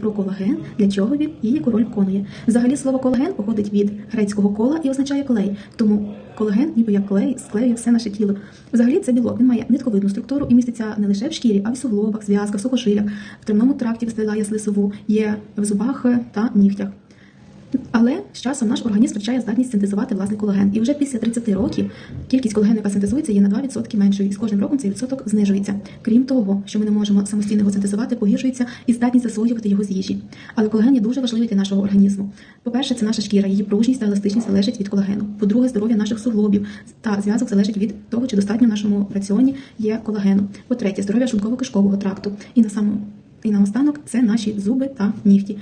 Про колаген, для чого він і яку роль виконує. Взагалі слово колаген походить від грецького кола і означає клей. Тому колаген, ніби як клей, склеює все наше тіло. Взагалі це білок. Він має нитковидну структуру і міститься не лише в шкірі, а й в суглобах, зв'язках, сухожилях, в травному тракті встигає слизову, є в зубах та нігтях. Але з часом наш організм втрачає здатність синтезувати власний колаген. І вже після 30 років кількість колагену, яка синтезується, є на 2% меншою, і з кожним роком цей відсоток знижується. Крім того, що ми не можемо самостійно його синтезувати, погіршується і здатність засвоювати його з їжі. Але колаген є дуже важливий для нашого організму. По-перше, це наша шкіра, її пружність та еластичність залежить від колагену. По-друге, здоров'я наших суглобів та зв'язок залежить від того, чи достатньо в нашому раціоні є колагену. По-третє, здоров'я шлунково-кишкового тракту. І на самому і наостанок це наші зуби та нігті,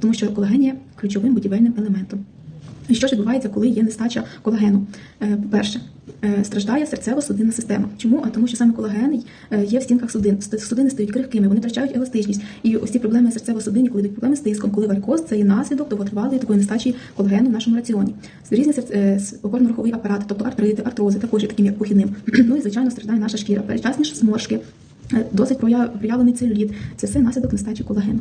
тому що колаген є ключовим будівельним елементом. І що ж відбувається, коли є нестача колагену? Е, По-перше, е, страждає серцево-судинна система. Чому? А тому, що саме колаген е, є в стінках судин. Судини стають крихкими, вони втрачають еластичність. І ось ці проблеми серцево-судинні, коли йдуть проблеми з тиском, коли варикоз, це є наслідок довготривалої такої нестачі колагену в нашому раціоні. Різні серце- е, с- опорно-руховий апарат, тобто артрити, артрози, також є таким як похідним. Ну і звичайно страждає наша шкіра, передчасні зморшки, е, досить проявлений целюліт. Це все наслідок нестачі колагену.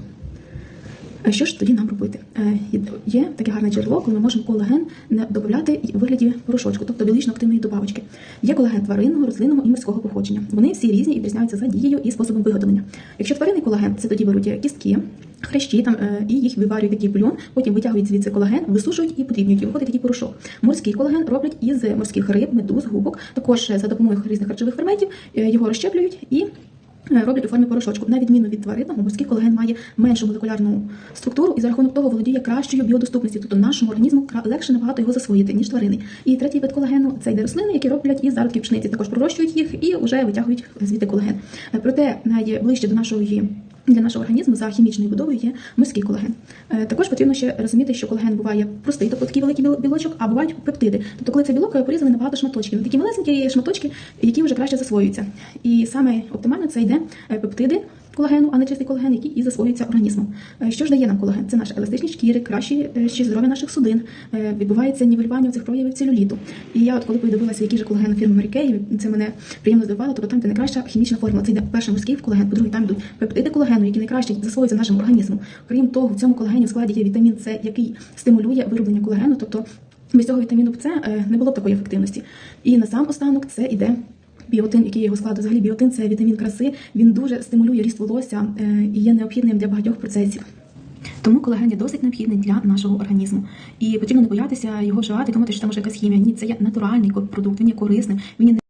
Що ж тоді нам робити? Е, Є таке гарне джерело, коли ми можемо колаген додати у вигляді порошочку, тобто біологічно активної добавочки. Є колаген тваринного, рослинного і морського походження. Вони всі різні і відрізняються за дією і способом виготовлення. Якщо тваринний колаген, це тоді беруть кістки, хрящі там е, і їх виварюють такий бульон, потім витягують звідси колаген, висушують і подрібнюють, і виходить такий порошок. Морський колаген роблять із морських риб, медуз, губок. Також е, за допомогою різних харчових ферментів е, його розщеплюють і Е, роблять у формі порошочку. На відміну від тваринного, морський колаген має меншу молекулярну структуру і за рахунок того володіє кращою біодоступністю. Тобто нашому організму легше набагато його засвоїти, ніж тварини. І третій вид колагену це йде рослини, які роблять із зародків пшениці. Також пророщують їх і вже витягують звідти колаген. Е, Проте найближче до нашої. Для нашого організму за хімічною будовою є морський колаген. Е, Також потрібно ще розуміти, що колаген буває простий, тобто такий великий біл- білочок, а бувають пептиди. Тобто, коли це білок е, порізаний на багато шматочків, такі малесенькі шматочки, які вже краще засвоюються. І саме оптимально це йде е, пептиди колагену, а не чистий колаген, який і засвоюється організмом. Е, Що ж дає нам колаген? Це наша еластичність шкіри, кращі е, ще здоров'я наших судин, е, відбувається нівелювання цих проявів целюліту. І я, от коли подивилася, який же колаген фірми Марікей, це мене приємно здивувало, тобто там де найкраща хімічна формула. Це йде перший морський колаген, по-друге, там йдуть пептиди колагену, які найкраще засвоюються нашим організмом. Крім того, в цьому колагені в складі є вітамін С, який стимулює вироблення колагену, тобто без цього вітаміну С не було б такої ефективності. І на сам останок це іде Біотин, який є його складу, взагалі біотин це вітамін краси. Він дуже стимулює ріст волосся е, і є необхідним для багатьох процесів. Тому колаген є досить необхідний для нашого організму. І потрібно не боятися його вживати, думати, що це може якась хімія. Ні, це є натуральний продукт, він є корисним, він є